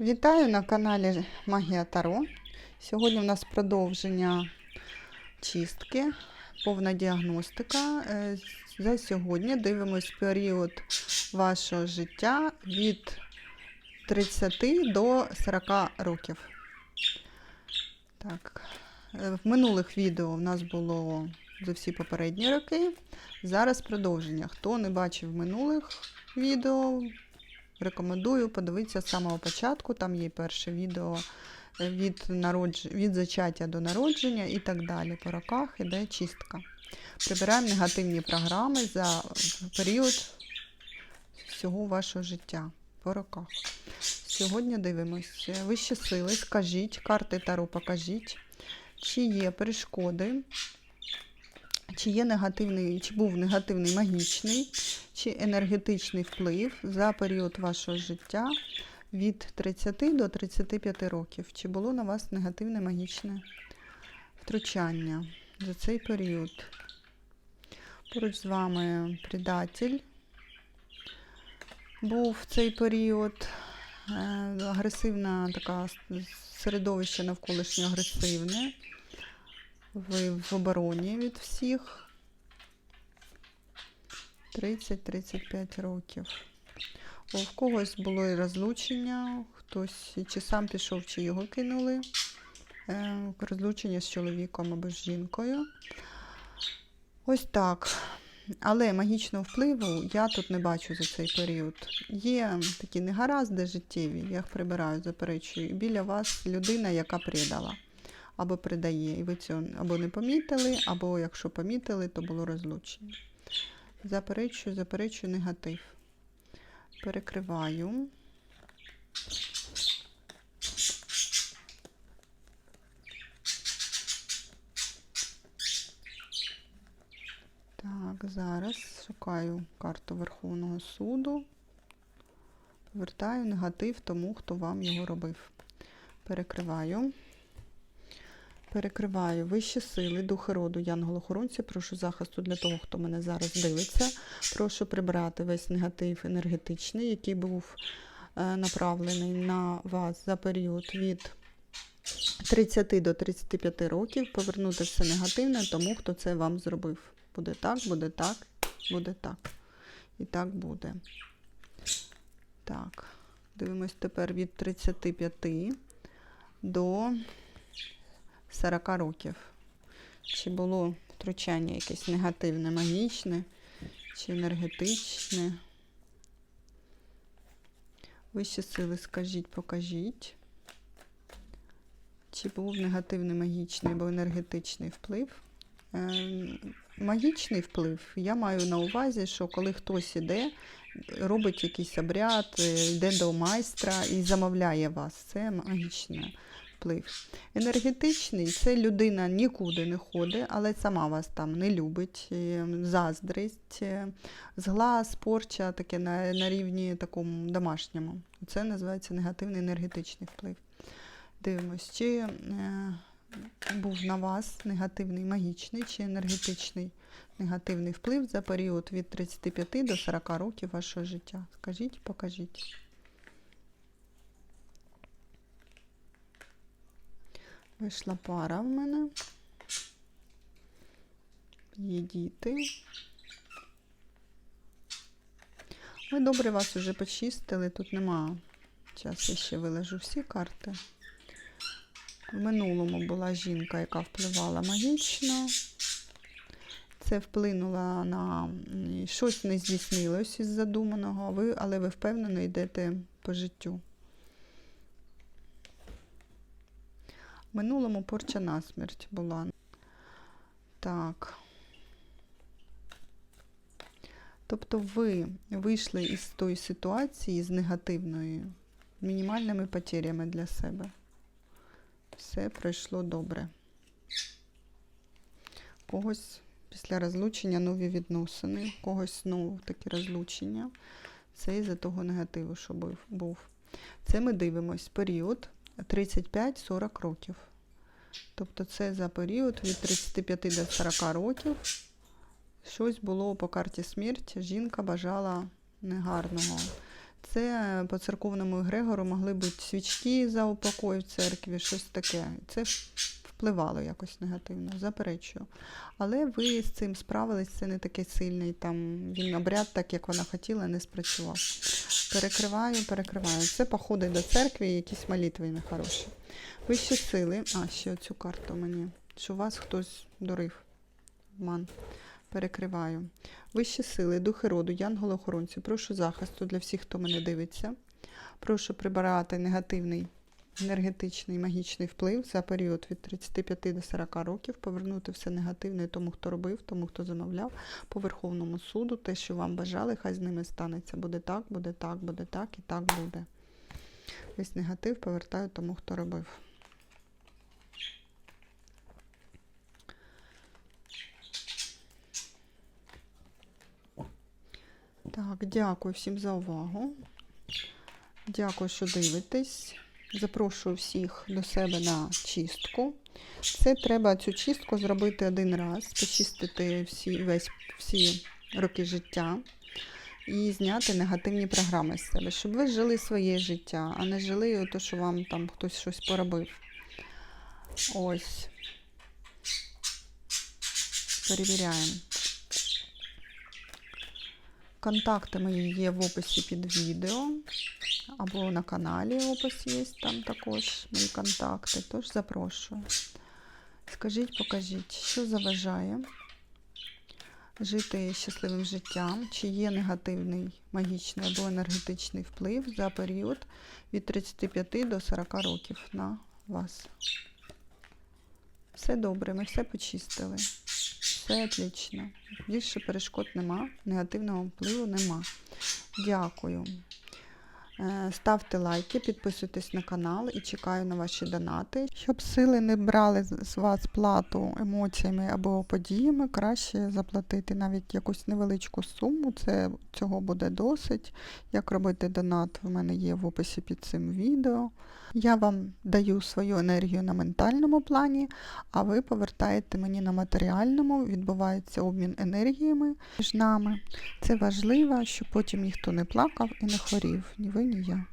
Вітаю на каналі Магія Таро. Сьогодні у нас продовження чистки, повна діагностика. Е, За сьогодні дивимось період вашого життя від 30 до 40 років. Так. е, В минулих відео в нас було за всі попередні роки. Зараз продовження. Хто не бачив минулих відео, Рекомендую подивитися з самого початку. Там є перше відео від, народж... від зачаття до народження і так далі. По роках іде чистка. Прибираємо негативні програми за період всього вашого життя по роках. Сьогодні дивимося. Вищі сили, скажіть, карти Таро покажіть, чи є перешкоди, чи є негативний, чи був негативний магічний чи енергетичний вплив за період вашого життя від 30 до 35 років. Чи було на вас негативне магічне втручання за цей період? Поруч з вами предатель був в цей період. Е, Агресивна така середовище навколишнє агресивне. Ви в обороні від всіх. 30-35 років. О, в когось було і розлучення, хтось чи сам пішов, чи його кинули. Е, розлучення з чоловіком або з жінкою. Ось так. Але магічного впливу я тут не бачу за цей період. Є такі негаразди життєві, я їх прибираю, заперечую. Біля вас людина, яка придала або придає. І ви цього або не помітили, або якщо помітили, то було розлучення. Заперечую, заперечую негатив. Перекриваю. Так, зараз шукаю карту Верховного суду. Повертаю негатив тому, хто вам його робив. Перекриваю. Перекриваю вищі сили, духи роду, янголохоронці. Прошу захисту для того, хто мене зараз дивиться. Прошу прибрати весь негатив енергетичний, який був е, направлений на вас за період від 30 до 35 років. Повернути все негативне тому, хто це вам зробив. Буде так, буде так, буде так. І так буде. Так, дивимось тепер від 35 до 40 років. Чи було втручання якесь негативне, магічне чи енергетичне? Вищі сили, скажіть, покажіть. Чи був негативний магічний або енергетичний вплив? Ем, Магічний вплив я маю на увазі, що коли хтось іде, робить якийсь обряд, е, йде до майстра і замовляє вас. Це магічний вплив. Енергетичний це людина нікуди не ходить, але сама вас там не любить, заздрість, е, зглаз, порча, таке на, на рівні такому домашньому. Це називається негативний енергетичний вплив. Дивимось, чи е, був на вас негативний магічний чи енергетичний негативний вплив за період від 35 до 40 років вашого життя. Скажіть, покажіть. Вийшла пара в мене. Є діти. Ми добре вас уже почистили, тут нема. Зараз я ще вилежу всі карти. В минулому була жінка, яка впливала магічно. Це вплинуло на щось не здійснилось із задуманого, ви, але ви впевнено йдете по життю. Минулому порча насмерть була. Так. Тобто ви вийшли із тої ситуації з негативної, мінімальними потерями для себе. Все пройшло добре. Когось після розлучення нові відносини, когось знову такі розлучення. Це із-за того негативу, що був. Це ми дивимось період 35-40 років. Тобто це за період від 35 до 40 років. Щось було по карті смерть, жінка бажала негарного. Це по церковному Грегору могли бути свічки за упокою в церкві, щось таке. Це впливало якось негативно, заперечую. Але ви з цим справились, це не такий сильний. Там він обряд, так як вона хотіла, не спрацював. Перекриваю, перекриваю. Це походи до церкви, якісь молитви нехороші. Вищі сили. А, ще цю карту мені. Що вас хтось дурив. Обман. Перекриваю. Вищі сили, духи роду, янголи-охоронці, прошу захисту для всіх, хто мене дивиться. Прошу прибирати негативний енергетичний магічний вплив за період від 35 до 40 років, повернути все негативне тому, хто робив, тому, хто замовляв, по Верховному суду, те, що вам бажали, хай з ними станеться. Буде так, буде так, буде так і так буде. Весь негатив повертаю тому, хто робив. Так, дякую всім за увагу. Дякую, що дивитесь. Запрошую всіх до себе на чистку. Це треба цю чистку зробити один раз, почистити всі, весь, всі роки життя і зняти негативні програми з себе, щоб ви жили своє життя, а не жили то, що вам там хтось щось поробив. Ось. Перевіряємо. Контакти мої є в описі під відео або на каналі опис є там також мої контакти, тож запрошую. Скажіть, покажіть, що заважає жити щасливим життям, чи є негативний магічний або енергетичний вплив за період від 35 до 40 років на вас. Все добре, ми все почистили. Все отлично. Більше перешкод нема, негативного впливу нема. Дякую. Е, Ставте лайки, підписуйтесь на канал і чекаю на ваші донати. Щоб сили не брали з вас плату емоціями або подіями, краще заплатити навіть якусь невеличку суму. Це цього буде досить. Як робити донат, в мене є в описі під цим відео. Я вам даю свою енергію на ментальному плані, а ви повертаєте мені на матеріальному, відбувається обмін енергіями між нами. Це важливо, щоб потім ніхто не плакав і не хворів, ні ви, ні я.